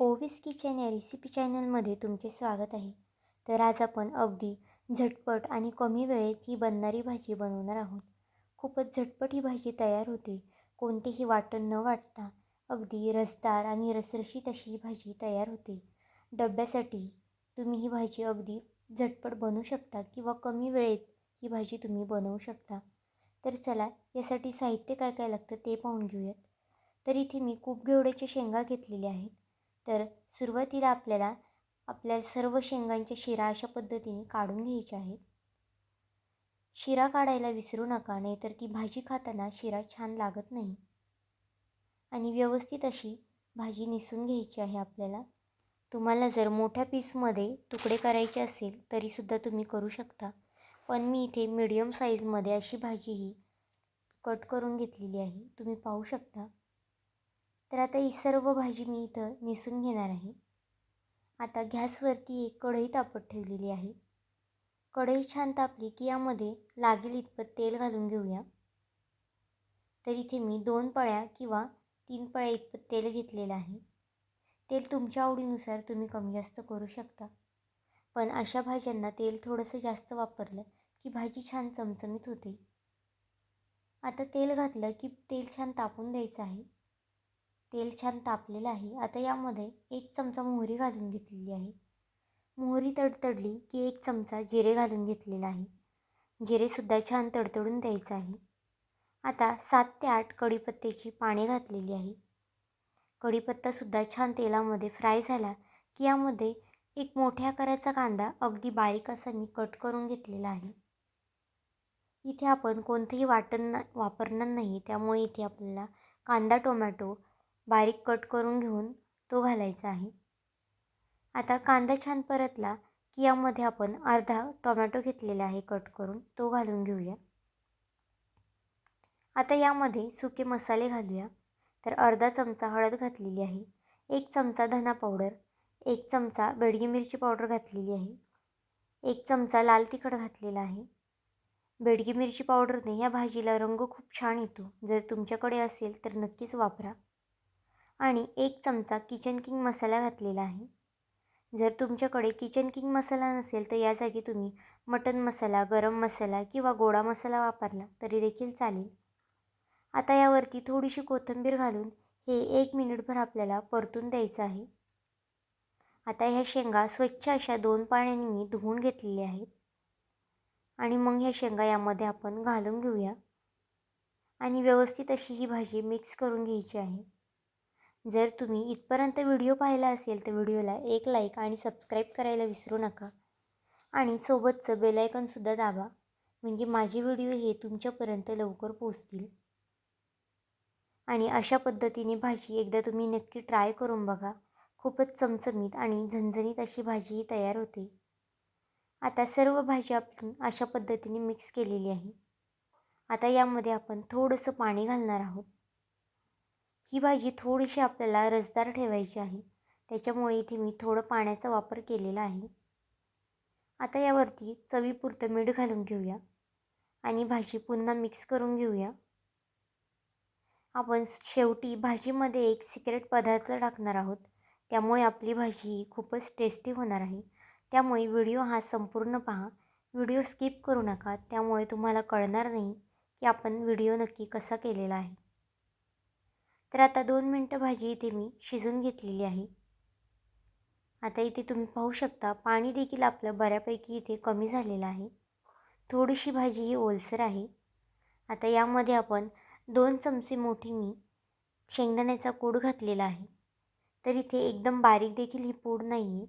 Ovis kitchen या recipe चॅनलमध्ये तुमचे स्वागत आहे. तर आज आपण अगदी झटपट आणि कमी वेळेत ही बनणारी भाजी बनवणार आहोत. खूपच झटपट ही भाजी तयार होते. कोणतेही वाटण न वाटता अगदी रसदार आणि रसरशीत अशी ही भाजी तयार होते. डब्यासाठी तुम्ही ही भाजी अगदी झटपट बनवू शकता किंवा कमी वेळेत ही भाजी तुम्ही बनवू शकता. तर चला यासाठी साहित्य काय काय लागतं ते पाहून घेऊयात. तर इथे मी खूप घेवड्याच्या शेंगा घेतलेल्या आहेत. तर सुरुवातीला आपल्याला आपल्या सर्व शेंगांच्या शिरा अशा पद्धतीने काढून घ्यायच्या आहेत. शिरा काढायला विसरू नका नाहीतर ती भाजी खाताना शिरा छान लागत नाही. आणि व्यवस्थित अशी भाजी निसून घ्यायची आहे आपल्याला. तुम्हाला जर मोठ्या पीसमध्ये तुकडे करायचे असेल तरीसुद्धा तुम्ही करू शकता. पण मी इथे मीडियम साईजमध्ये अशी भाजी ही कट करून घेतलेली आहे. तुम्ही पाहू शकता. तर आता ही सर्व भाजी मी इथं नेसून घेणार आहे. आता गॅसवरती एक कढई तापत ठेवलेली आहे. कढई छान तापली की यामध्ये लागेल इतपत तेल घालून घेऊया. तर इथे मी दोन पळ्या किंवा तीन पळ्या इतपत तेल घेतलेलं आहे. तेल तुमच्या आवडीनुसार तुम्ही कमी जास्त करू शकता. पण अशा भाज्यांना तेल थोडंसं जास्त वापरलं की भाजी छान चमचमीत होते. आता तेल घातलं की तेल छान तापून द्यायचं आहे. तेल छान तापलेलं आहे. आता यामध्ये एक चमचा मोहरी घालून घेतलेली आहे. मोहरी तडतडली की एक चमचा जिरे घालून घेतलेला आहे. जिरेसुद्धा छान तडतडून द्यायचं आहे. आता सात ते आठ कढीपत्त्याची पाने घातलेली आहे. कढीपत्तासुद्धा छान तेलामध्ये फ्राय झाला की यामध्ये एक मोठ्या आकाराचा कांदा अगदी बारीक असा मी कट करून घेतलेला आहे. इथे आपण कोणतंही वाटण वापरणार नाही. त्यामुळे इथे आपल्याला कांदा टोमॅटो बारीक कट करून घेऊन तो घालायचा आहे. आता कांदा छान परतला की यामध्ये आपण अर्धा टोमॅटो घेतलेला आहे कट करून तो घालून घेऊया. आता यामध्ये सुके मसाले घालूया. तर अर्धा चमचा हळद घातलेली आहे एक चमचा धना पावडर एक चमचा बेडगी मिरची पावडर घातलेली आहे एक चमचा लाल तिखट घातलेला आहे. बेडगी मिरची पावडरने या भाजीला रंग खूप छान येतो. जर तुमच्याकडे असेल तर नक्कीच वापरा. आणि एक चमचा किचन किंग मसाला घातलेला आहे. जर तुमच्याकडे किचन किंग मसाला नसेल तर या जागी तुम्ही मटन मसाला गरम मसाला किंवा गोडा मसाला वापरला तरी देखील चालेल. आता यावरती थोडीशी कोथिंबीर घालून हे एक मिनिटभर आपल्याला परतून द्यायचं आहे. आता ह्या शेंगा स्वच्छ अशा दोन पाण्याने मी धुवून घेतलेल्या आहेत. आणि मग ह्या शेंगा यामध्ये आपण घालून घेऊया. आणि व्यवस्थित अशी ही भाजी मिक्स करून घ्यायची आहे. जर तुम्ही इथपर्यंत व्हिडिओ पाहिला असेल तर व्हिडिओला एक लाईक आणि सबस्क्राईब करायला विसरू नका. आणि सोबतचं बेलायकनसुद्धा दाबा म्हणजे माझे व्हिडिओ हे तुमच्यापर्यंत लवकर पोचतील आणि अशा पद्धतीने भाजी एकदा तुम्ही नक्की ट्राय करून बघा. खूपच चमचमीत आणि झणझणीत अशी भाजीही तयार होते. आता सर्व भाजी आपण अशा पद्धतीने मिक्स केलेली आहे. आता यामध्ये आपण थोडंसं पाणी घालणार आहोत. ही भाजी थोडीशी आपल्याला रसदार ठेवायची आहे. त्याच्यामुळे इथे मी थोडं पाण्याचा वापर केलेला आहे. आता यावरती चवीपुरतं मीठ घालून घेऊया. आणि भाजी पुन्हा मिक्स करून घेऊया. आपण शेवटी भाजीमध्ये एक सिक्रेट पदार्थ टाकणार आहोत. त्यामुळे आपली भाजी ही खूपच टेस्टी होणार आहे. त्यामुळे व्हिडिओ हा संपूर्ण पहा. व्हिडिओ स्किप करू नका. त्यामुळे तुम्हाला कळणार नाही की आपण व्हिडिओ नक्की कसा केलेला आहे. तर आता दोन मिनटं भाजी इथे मी शिजून घेतलेली आहे. आता इथे तुम्ही पाहू शकता पाणी देखील आपलं बऱ्यापैकी इथे कमी झालेलं आहे. थोडीशी भाजी ही ओलसर आहे. आता यामध्ये आपण दोन चमचे मोठी मी शेंगदाण्याचा कूड घातलेला आहे. तर इथे एकदम बारीक देखील ही पूड नाही आहे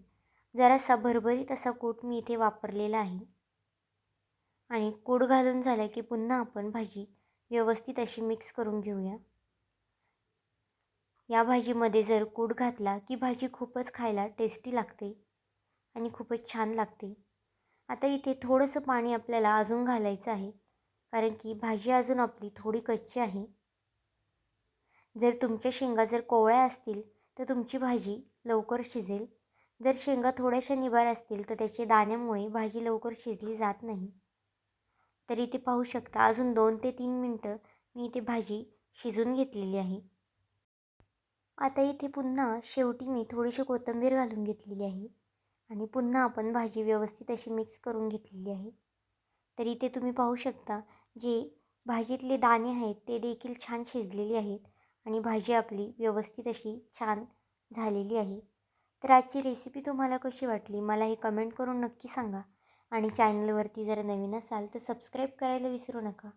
जरासा भरभरीत असा कूट मी इथे वापरलेला आहे. आणि कूड घालून झालं की पुन्हा आपण भाजी व्यवस्थित अशी मिक्स करून घेऊया. या भाजीमध्ये जर कूड घातला की भाजी खूपच खायला टेस्टी लागते आणि खूपच छान लागते. आता इथे थोडंसं पाणी आपल्याला अजून घालायचं आहे कारण की भाजी अजून आपली थोडी कच्ची आहे. जर तुमच्या शेंगा जर कोवळ्या असतील तर तुमची भाजी लवकर शिजेल. जर शेंगा थोड्याशा निबार असतील तर त्याचे दाण्यामुळे भाजी लवकर शिजली जात नाही. तर इथे पाहू शकता अजून दोन ते तीन मिनटं मी इथे भाजी शिजून घेतलेली आहे. आता इथे पुन्हा शेवटी मी थोडीशी कोथिंबीर घालून घेतलेली आहे आणि पुन्हा आपण भाजी व्यवस्थित अशी मिक्स करून घेतलेली आहे. तर इथे तुम्ही पाहू शकता जे भाजीतले दाणे आहेत ते देखील छान शिजलेले आहेत आणि भाजी आपली व्यवस्थित अशी छान झालेली आहे. तर आजची रेसिपी तुम्हाला कशी वाटली मला हे कमेंट करून नक्की सांगा आणि चॅनलवरती जर नवीन असाल तर सबस्क्राईब करायला विसरू नका.